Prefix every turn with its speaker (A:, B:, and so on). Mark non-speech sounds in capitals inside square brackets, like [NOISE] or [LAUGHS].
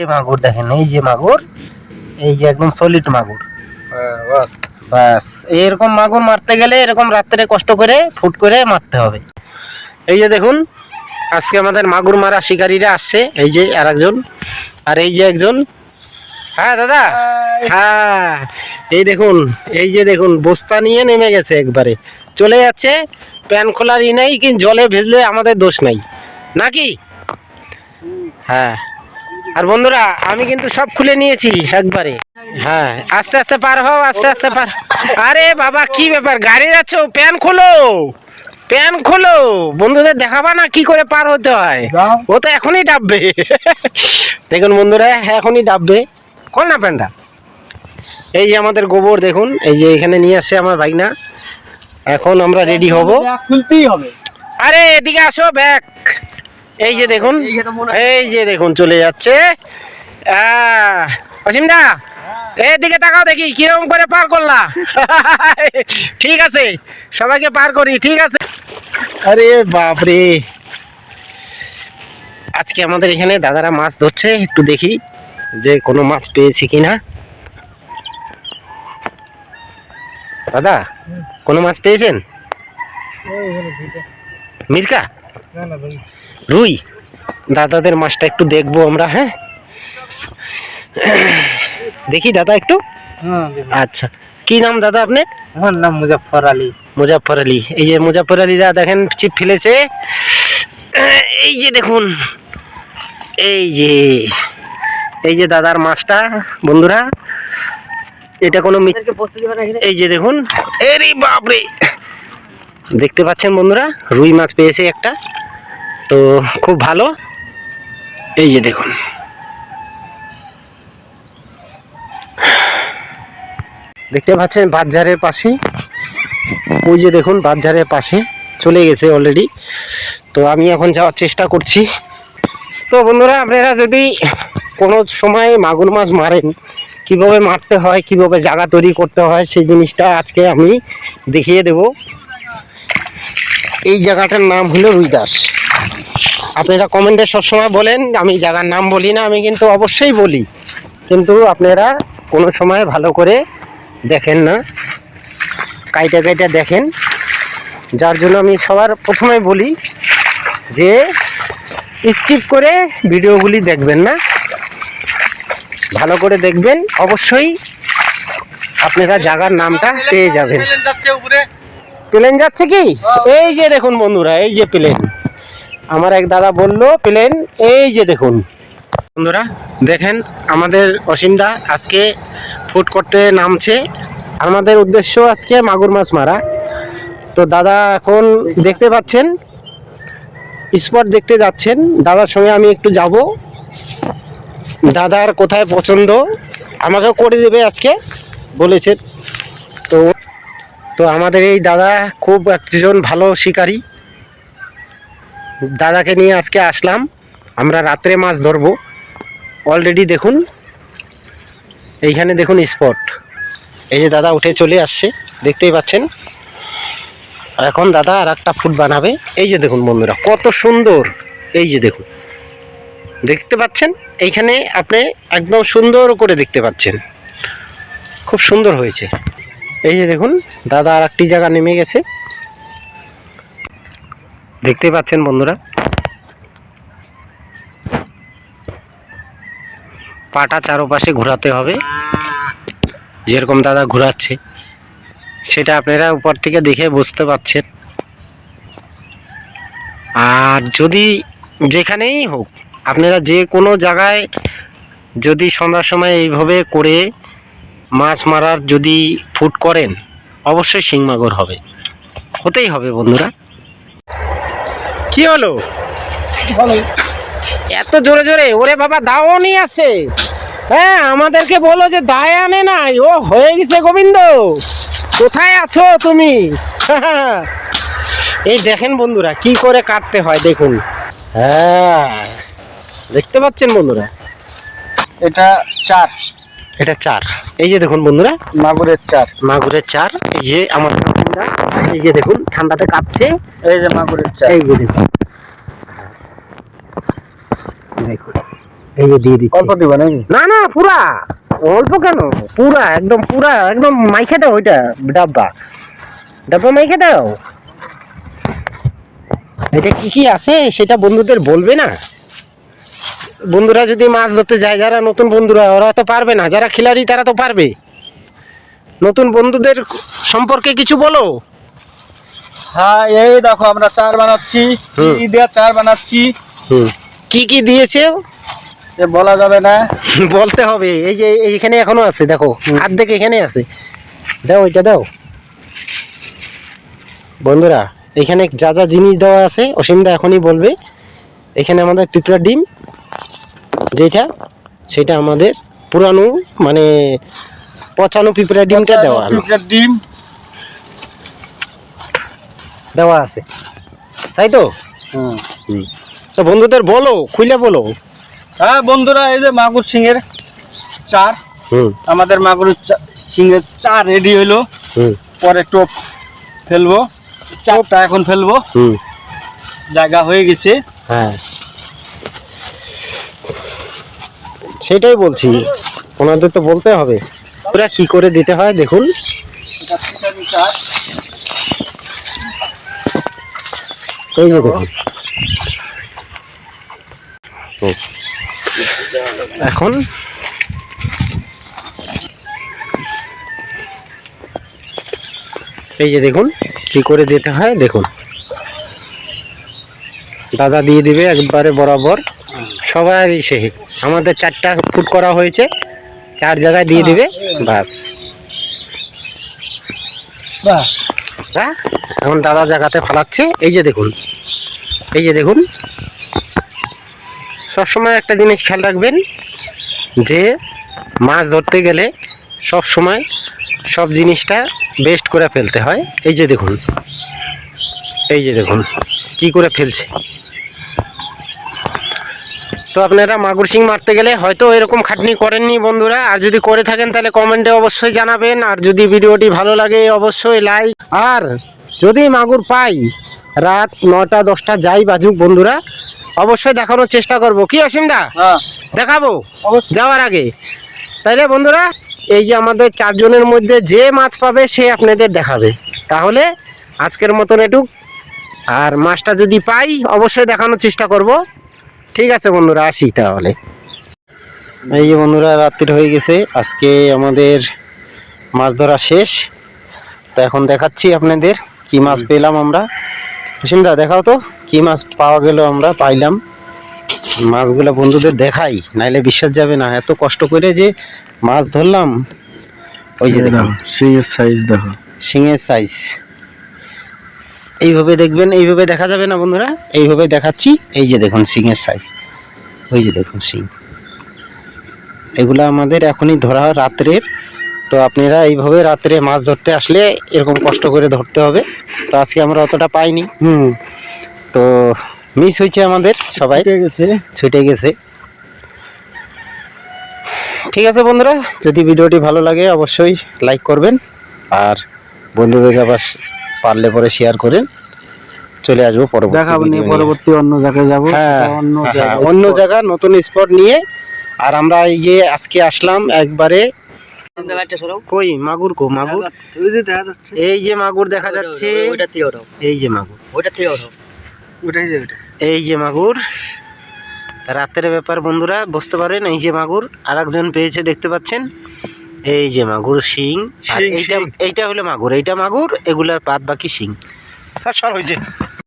A: এই মাগুর দেখেন এই যে মাগুর এই যে একদম সলিড মাগুর। বাস এরকম মাগুর মারতে গেলে এরকম রাত্রে কষ্ট করে ফুট করে মারতে হবে। এই যে দেখুন আজকে আমাদের মাগুর মারা শিকারীরা আসছে এই যে আর একজন আর এই যে একজন। হ্যাঁ দাদা? হ্যাঁ এই দেখুন এই যে দেখুন বস্তা নিয়ে নেমে গেছে একবারে। চলে যাচ্ছে প্যান খোলার ই নেই কিন্তু জলে ভেজলে আমাদের দোষ নাই। নাকি? হ্যাঁ। আর বন্ধুরা আমি কিন্তু সব খুলে নিয়েছি একবারে। হ্যাঁ আস্তে আস্তে পার হও আস্তে আস্তে পার আরে বাবা কি ব্যাপার? গাড়ি যাচ্ছ প্যান খোলো। প্যান খোলো। বন্ধুদের দেখাবা না কি করে পার হতে হয়। ও তো এখনই ডাববে। দেখুন বন্ধুরা এখনই ডাববে। খোল না প্যানটা? এই যে আমাদের গোবর দেখুন এই যে এখানে নিয়ে আসছে আমার ভাইনা। এখন আমরা রেডি হব।
B: খুলতেই হবে।
A: আরে এদিকে আসো ব্যাগ। এই যে দেখুন এই যে দেখুন চলে যাচ্ছে। আহ, অসীমদা এদিকে তাকাও দেখি কীরকম করে পার করলা? [LAUGHS] ঠিক আছে সবাইকে পার করি ঠিক আছে। আরে বাপরে। আজকে আমাদের এখানে দাদারা মাছ ধরছে একটু দেখি যে কোনো মাছ পেয়েছি কিনা। দাদা কোনো মাছ পেয়েছেন? মির্কা? রুই। দাদাদের মাছটা একটু দেখব আমরা হ্যাঁ? দেখি দাদা একটু। আচ্ছা। কি নাম দাদা আপনি
B: আমার নাম মুজাফর আলী।
A: মুজাফর আলী। এই যে মুজাফর আলীরা দেখেন চিপ ফেলেছে। এই যে দেখুন এই যে এই যে দাদার মাছটা বন্ধুরা এটা কোনো এই যে দেখুন এরে বাপরে! দেখতে পাচ্ছেন বন্ধুরা রুই মাছ পেয়েছে একটা। তো খুব ভালো। এই যে দেখুন। দেখতে পাচ্ছেন বাজারের পাশে? ওই যে দেখুন, বাজারের পাশে চলে গেছে অলরেডি তো আমি এখন যাওয়ার চেষ্টা করছি। তো বন্ধুরা, আপনারা যদি কোনো সময় মাগুর মাছ মারেন, কীভাবে মারতে হয়, কীভাবে জায়গা তৈরি করতে হয়, সেই জিনিসটা আজকে আমি দেখিয়ে দেব। এই জায়গাটার নাম হলো রুইদাস। আপনারা কমেন্টে সবসময় বলেন আমি জায়গার নাম বলি না আমি কিন্তু অবশ্যই বলি। কিন্তু আপনারা কোনো সময় ভালো করে দেখেন না। কাইটা কাইটা দেখেন। যার জন্য আমি সবার প্রথমে বলি যে স্কিপ করে ভিডিওগুলি দেখবেন না। ভালো করে দেখবেন অবশ্যই আপনারা জায়গার নামটা পেয়ে যাবেন। প্লেন যাচ্ছে কি? এই যে দেখুন বন্ধুরা এই যে প্লেন। আমার এক দাদা বলল, প্লেন, এই যে দেখুন। বন্ধুরা, দেখেন, আমাদের অসীমদা আজকে ফুড করতে নামছে। আমাদের উদ্দেশ্য আজকে মাগুর মাছ মারা। তো দাদা এখন দেখতে পাচ্ছেন, স্পট দেখতে যাচ্ছেন। দাদার সঙ্গে আমি একটু যাব। দাদার কোথায় পছন্দ, আমাকেও করে দেবে আজকে, বলেছেন। তো তো আমাদের এই দাদা খুব একজন ভালো শিকারী। দাদাকে নিয়ে আজকে আসলাম। আমরা রাত্রে মাছ ধরবো। অলরেডি দেখুন, এইখানে দেখুন স্পট এই যে দাদা উঠে চলে আসছে, দেখতেই পাচ্ছেন। এখন দাদা আর একটা ফুট বানাবে। এই যে দেখুন বন্ধুরা, কত সুন্দর। এই যে দেখুন, দেখতে পাচ্ছেন? এইখানে আপনি একদম সুন্দর করে দেখতে পাচ্ছেন। খুব সুন্দর হয়েছে। এই যে দেখুন, দাদা আর একটি জায়গা নেমে গেছে। দেখতে পাচ্ছেন বন্ধুরা। পাটা চারপাশে ঘোরাতে হবে। যেরকম দাদা ঘোরাচ্ছে, সেটা আপনারা উপর থেকে দেখে বুঝতে পারছেন। আর যদি যেখানেই হোক, আপনারা যে কোনো জায়গায় যদি সন্ধ্যার সময় এইভাবে করে মাছ মারার যদি ফুট করেন, অবশ্যই শিংমাগর হবে। হতেই হবে বন্ধুরা। কি হলো? এত জোরে জোরে? ওরে বাবা দাও নিয়ে আসে। হ্যাঁ আমাদেরকে বলো যে দায় আনে নাই। ও হয়ে গেছে গোবিন্দ। কোথায় আছো তুমি? [LAUGHS] এই দেখেন বন্ধুরা কি করে কাটতে হয় দেখুন। হ্যাঁ দেখতে পাচ্ছেন বন্ধুরা?
B: এটা চার।
A: এটা চার। এই যে দেখুন বন্ধুরা।
B: মাগুরের চার।
A: মাগুরের চার। এই যে আমার বন্ধুরা, এই যে দেখুন ঠান্ডাতে কাঁপছে।
B: এই যে মাগুরের
A: এই যে দেখুন। দেখুন এই যে দিয়ে দিচ্ছি।
B: অল্প দিবা নাকি?
A: না না পুরা। অল্প কেন? পুরা একদম পুরা একদম মাইখে দাও ওইটা ডাব্বা। ডাব্বা মাইখে দাও। এটা কি কি আছে সেটা বন্ধুদের বলবে না? বন্ধুরা যদি মাছ ধরতে যায় যারা নতুন বন্ধুরা ওরা তো পারবে না। যারা খিলাড়ি তারা তো পারবে। নতুন বন্ধুদের সম্পর্কে কিছু বলো।
B: হ্যাঁ এই দেখো আমরা চার বানাচ্ছি। কি দিয়ে চার বানাচ্ছি?
A: কি কি দিয়েছে?
B: এ বলা যাবে না। [LAUGHS]
A: বলতে হবে এই যে এইখানে এখনও আছে দেখো অর্ধেক এখানে আছে। দাও ওইটা দাও। বন্ধুরা এখানে যা যা জিনিস দেওয়া আছে অসীমদা এখনই বলবে। এখানে আমাদের পিঁপড়ার ডিম যেটা সেটা আমাদের পুরানো মানে পচানো পিঁপড়ার ডিমটা দেওয়া
B: পিঁপড়ার ডিম।
A: দেওয়া আছে। তাই তো?
B: হুম।
A: তো বন্ধুদের বলো খুলে বলো।
B: হ্যাঁ বন্ধুরা এই যে মাগুর সিংয়ের চার।
A: হুম।
B: আমাদের মাগুর সিংয়ের চার রেডি হইল।
A: হুম।
B: পরে টোপ ফেলব। চারটা এখন ফেলব।
A: হুম।
B: জায়গা হয়ে গেছে।
A: হ্যাঁ। সেটাই বলছি। ওনাদের তো বলতে হবে। ওরা কি করে দিতে হয় দেখুন।
B: এটা পিঁপড়ার চার
A: এই যে দেখুন। হুম। এখন এই যে দেখুন, কি করে দিতে হয়, দেখুন। দাদা দিয়ে দিবে একবারে বরাবর। সবাই সে আমাদের চারটা ফুট করা হয়েছে, চার জায়গায় দিয়ে দিবে, বাস।
B: বাহ।
A: হ্যাঁ এখন দাদা জায়গাতে ফালাচ্ছে। এই যে দেখুন, এই যে দেখুন। সবসময় একটা জিনিস খেয়াল রাখবেন, যে মাছ ধরতে গেলে সব সময় সব জিনিসটা বেস্ট করে ফেলতে হয়। এই যে দেখুন, এই যে দেখুন, কি করে ফেলছে। তো আপনারা মাগুর সিং মারতে গেলে হয়তো এরকম খাটনি করেননি বন্ধুরা। আর যদি করে থাকেন তাহলে কমেন্টে অবশ্যই জানাবেন। আর যদি ভিডিওটি ভালো লাগে অবশ্যই লাইক আর যদি মাগুর পাই রাত নটা দশটা যাই বাজুক বন্ধুরা অবশ্যই দেখানোর চেষ্টা করব। কি অসীমদা
B: হ্যাঁ।
A: দেখাবো? যাওয়ার আগে। তাইলে বন্ধুরা এই যে আমাদের চারজনের মধ্যে যে মাছ পাবে সে আপনাদের দেখাবে। তাহলে আজকের মতন এটুক। আর মাছটা যদি পাই অবশ্যই দেখানোর চেষ্টা করব। ঠিক আছে বন্ধুরা আসি তাহলে। এই যে বন্ধুরা রাত্রি হয়ে গেছে। আজকে আমাদের মাছ ধরা শেষ। তো এখন দেখাচ্ছি আপনাদের কি মাছ পেলাম আমরা। দা দেখাও তো কি মাছ পাওয়া গেল আমরা পাইলাম। মাছগুলো বন্ধুদের দেখাই নাইলে বিশ্বাস যাবে না। এত কষ্ট করে যে মাছ ধরলাম ওই যে দেখুন
B: সিংয়ের সাইজ দেখো।
A: শিঙের সাইজ এইভাবে দেখবেন এইভাবে দেখা যাবে না বন্ধুরা? এইভাবে দেখাচ্ছি। এই যে দেখুন শিঙের সাইজ ওই যে দেখুন সিং। এগুলো আমাদের এখনই ধরা হয় রাত্রের। তো আপনারা এইভাবে রাত্রে মাছ ধরতে আসলে এরকম কষ্ট করে ধরতে হবে। তো আজকে আমরা অতটা পাইনি।
B: হুম।
A: তো মিস হয়েছে আমাদের সবাই।
B: গেছে।
A: ছুটে গেছে। ঠিক আছে বন্ধুরা যদি ভিডিওটি ভালো লাগে অবশ্যই লাইক করবেন। আর বন্ধুদের আবার পারলে পরে শেয়ার করেন। চলে আসব পরবর্তী
B: দেখাবো নিয়ে পরবর্তী অন্য জায়গায় যাব।
A: হ্যাঁ
B: অন্য
A: হ্যাঁ, অন্য জায়গা নতুন স্পট নিয়ে। আর আমরা এই যে আজকে আসলাম একবারে কই? মাগুর কো মাগুর? এই যে মাগুর দেখা যাচ্ছে। এই যে মাগুর। এই যে মাগুর। রাতের ব্যাপার বন্ধুরা বুঝতে পারেন এই যে মাগুর আর একজন পেয়েছে দেখতে পাচ্ছেন। এই যে মাগুর শিং আর এইটা এইটা হলো মাগুর এইটা মাগুর এগুলার পাত বাকি শিং।
B: আর সর হয়েছে